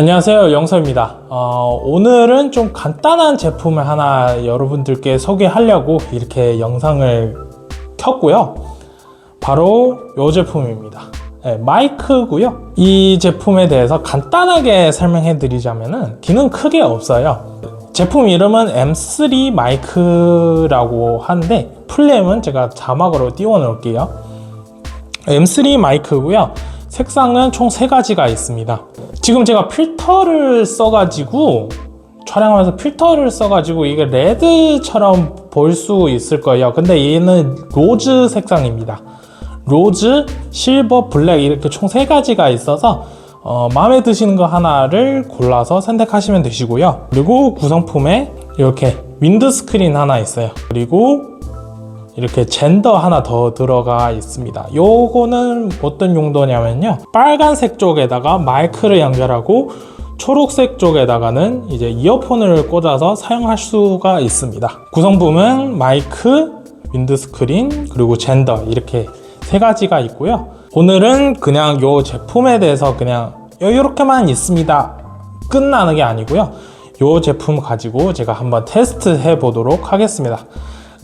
안녕하세요 영서입니다. 어, 오늘은 좀 간단한 제품을 하나 여러분들께 소개하려고 이렇게 영상을 켰고요. 바로 이 제품입니다. 네, 마이크고요. 이 제품에 대해서 간단하게 설명해 드리자면은 기능 크게 없어요. 제품 이름은 M3 마이크라고 하는데 풀네임은 제가 자막으로 띄워 놓을게요. M3 마이크고요. 색상은 총세 가지가 있습니다. 지금 제가 필터를 써가지고 촬영하면서 필터를 써가지고 이게 레드처럼 보일 수 있을 거예요. 근데 얘는 로즈 색상입니다. 로즈, 실버, 블랙 이렇게 총 세 가지가 있어서 어, 마음에 드시는 거 하나를 골라서 선택하시면 되시고요. 그리고 구성품에 이렇게 윈드 스크린 하나 있어요. 그리고 이렇게 젠더 하나 더 들어가 있습니다. 요거는 어떤 용도냐면요. 빨간색 쪽에다가 마이크를 연결하고 초록색 쪽에다가는 이제 이어폰을 꽂아서 사용할 수가 있습니다. 구성품은 마이크, 윈드스크린, 그리고 젠더 이렇게 세 가지가 있고요. 오늘은 그냥 요 제품에 대해서 그냥 이렇게만 있습니다. 끝나는 게 아니고요. 요 제품 가지고 제가 한번 테스트 해 보도록 하겠습니다.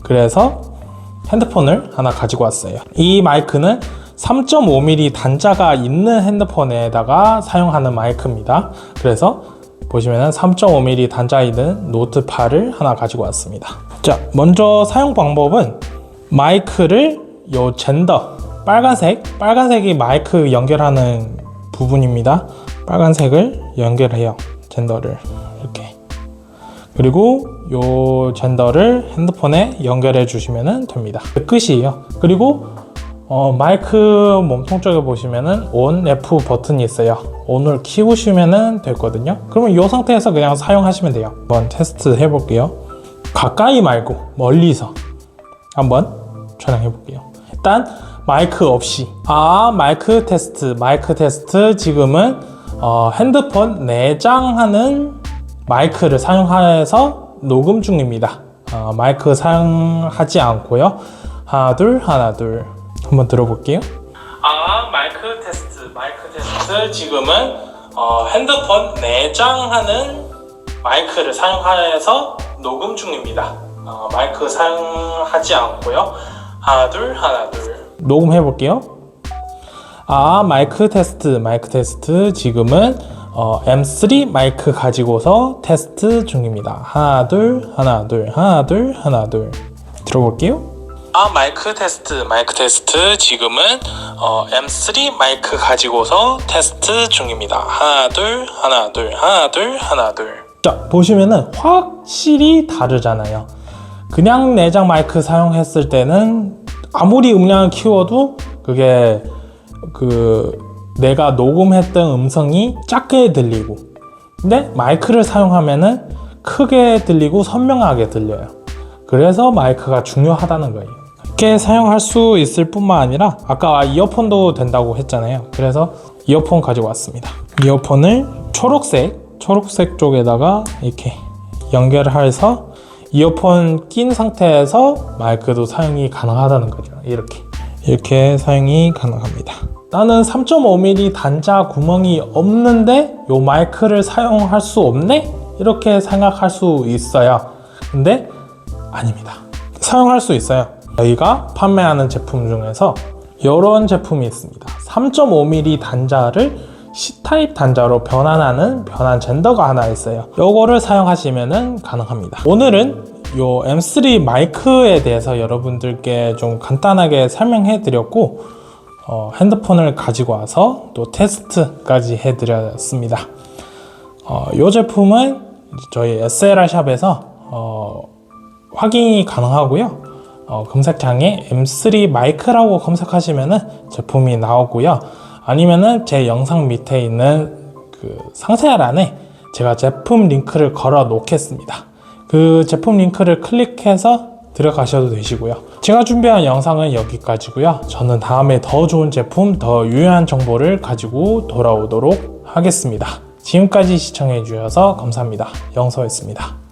그래서 핸드폰을 하나 가지고 왔어요. 이 마이크는 3.5mm 단자가 있는 핸드폰에다가 사용하는 마이크입니다. 그래서 보시면은 3.5mm 단자 있는 노트 8을 하나 가지고 왔습니다. 자, 먼저 사용 방법은 마이크를 요 젠더 빨간색, 빨간색이 마이크 연결하는 부분입니다. 빨간색을 연결해요. 젠더를. 그리고 요 젠더를 핸드폰에 연결해 주시면 됩니다. 끝이에요. 그리고 어, 마이크 몸통 쪽에 보시면은 ON, F 버튼이 있어요. ON을 키우시면 되거든요. 그러면 이 상태에서 그냥 사용하시면 돼요. 한번 테스트 해볼게요. 가까이 말고 멀리서 한번 촬영해 볼게요. 일단 마이크 없이 아 마이크 테스트 마이크 테스트 지금은 어, 핸드폰 내장하는 마이크를 사용해서 녹음 중입니다. 어, 마이크 사용하지 않고요. 하나 둘 하나 둘 한번 들어볼게요. 아 마이크 테스트 마이크 테스트 지금은 어, 핸드폰 내장하는 마이크를 사용해서 녹음 중입니다. 어, 마이크 사용하지 않고요. 하나 둘 하나 둘 녹음해 볼게요. 아 마이크 테스트 마이크 테스트 지금은 어, M3 마이크 가지고서 테스트 중입니다. 하나 둘 하나 둘 하나 둘 하나 둘 들어볼게요. 아 마이크 테스트 마이크 테스트 지금은 어, M3 마이크 가지고서 테스트 중입니다. 하나 둘 하나 둘 하나 둘 하나 둘. 자 보시면은 확실히 다르잖아요. 그냥 내장 마이크 사용했을 때는 아무리 음량을 키워도 그게 그 내가 녹음했던 음성이 작게 들리고 근데 마이크를 사용하면은 크게 들리고 선명하게 들려요. 그래서 마이크가 중요하다는 거예요. 이렇게 사용할 수 있을 뿐만 아니라 아까 이어폰도 된다고 했잖아요. 그래서 이어폰 가지고 왔습니다. 이어폰을 초록색 초록색 쪽에다가 이렇게 연결을 해서 이어폰 낀 상태에서 마이크도 사용이 가능하다는 거죠. 이렇게 이렇게 사용이 가능합니다. 나는 3.5mm 단자 구멍이 없는데 요 마이크를 사용할 수 없네? 이렇게 생각할 수 있어요. 근데 아닙니다. 사용할 수 있어요. 저희가 판매하는 제품 중에서 이런 제품이 있습니다. 3.5mm 단자를 C타입 단자로 변환하는 변환 젠더가 하나 있어요. 요거를 사용하시면 가능합니다. 오늘은 요 M3 마이크에 대해서 여러분들께 좀 간단하게 설명해 드렸고 어, 핸드폰을 가지고 와서 또 테스트까지 해 드렸습니다. 어, 이 제품은 저희 SLR 샵에서 어, 확인이 가능하고요. 어, 검색창에 M3 마이크라고 검색하시면 제품이 나오고요. 아니면은 제 영상 밑에 있는 그 상세란에 제가 제품 링크를 걸어 놓겠습니다. 그 제품 링크를 클릭해서 들어가셔도 되시고요. 제가 준비한 영상은 여기까지고요. 저는 다음에 더 좋은 제품, 더 유용한 정보를 가지고 돌아오도록 하겠습니다. 지금까지 시청해 주셔서 감사합니다. 영서였습니다.